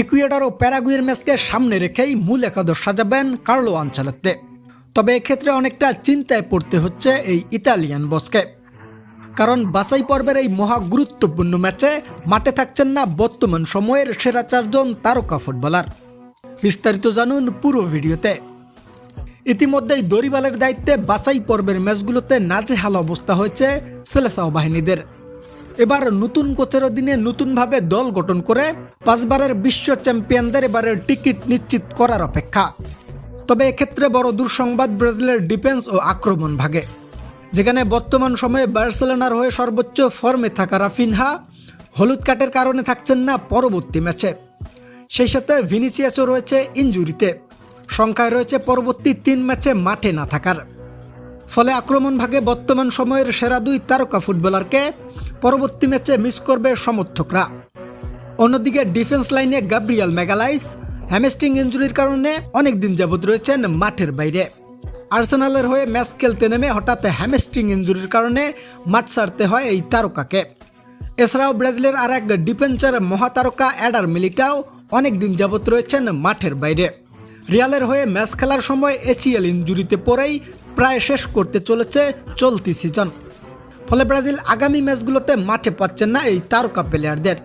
Ecuador ও প্যারাগুয়ের ম্যাচকে সামনে রেখেই মূল একাদশ সাজাবেন কার্লো আঞ্চালত্তে। তবে এক্ষেত্রে অনেকটা চিন্তায় পড়তে হচ্ছে এই ইতালিয়ান বসকে। কারণ বাছাই পর্বের এই মহা গুরুত্বপূর্ণ ম্যাচে মাঠে থাকছেন না বর্তমান সময়ের সেরা চারজন তারকা ফুটবলার। বিস্তারিত জানুন পুরো ভিডিওতে। ইতিমধ্যেই দরিবালের দায়িত্বে বাছাই পর্বের ম্যাচগুলোতে নাজেহাল অবস্থা হয়েছে সেলেসাও বাহিনীদের। এবার নতুন কোচের অধীনে নতুনভাবে দল গঠন করে পাঁচবারের বিশ্ব চ্যাম্পিয়নদের এবারের টিকিট নিশ্চিত করার অপেক্ষা। তবে এক্ষেত্রে বড় দুঃসংবাদ ব্রাজিলের ডিফেন্স ও আক্রমণ ভাগে। যেখানে বর্তমান সময়ে বার্সেলোনার হয়ে সর্বোচ্চ ফর্মে থাকা রাফিনহা হলুদ কাটের কারণে থাকছেন না পরবর্তী ম্যাচে। সেই সাথে ভিনিসিয়াসও রয়েছে ইঞ্জুরিতে সংখ্যায় রয়েছে পরবর্তী তিন ম্যাচে মাঠে না থাকার। ফলে আক্রমণ ভাগে বর্তমান সময়ের সেরা দুই তারকা ফুটবলারকে পরবর্তী ম্যাচে মিস করবে সমর্থকরা। অন্যদিকে ডিফেন্স লাইনে গাব্রিয়াল মেগালাইস হ্যামস্ট্রিং ইঞ্জুরির কারণে অনেক দিন যাবৎ রয়েছেন মাঠের বাইরে। আর্সেনালের হয়ে ম্যাচ খেলতে নেমে হঠাৎ হ্যামস্ট্রিং ইঞ্জুরির কারণে মাঠ ছাড়তে হয় এই তারকাকে। এছাড়াও ব্রাজিলের আর এক ডিফেন্সার মহাতারকা অ্যাডার মিলিটাও অনেক দিন যাবৎ রয়েছেন মাঠের বাইরে। রিয়ালের হয়ে ম্যাচ খেলার সময় এসিএল ইঞ্জুরিতে পড়েই প্রায় শেষ করতে চলেছে চলতি সিজন ফলে ব্রাজিল আগামী ম্যাচগুলোতে মাঠে পাচ্ছেন না এই তারকা প্লেয়ারদের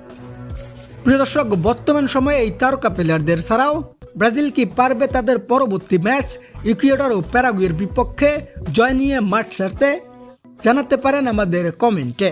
প্রিয় দর্শক, বর্তমান সময়ে এই তারকা প্লেয়ারদের ছাড়াও ব্রাজিল কি পারবে তাদের পরবর্তী ম্যাচ? ইকুয়েডর ও প্যারাগুয়ের বিপক্ষে জয় নিয়ে মাঠ ছাড়তে জানাতে পারেন আমাদের কমেন্টে।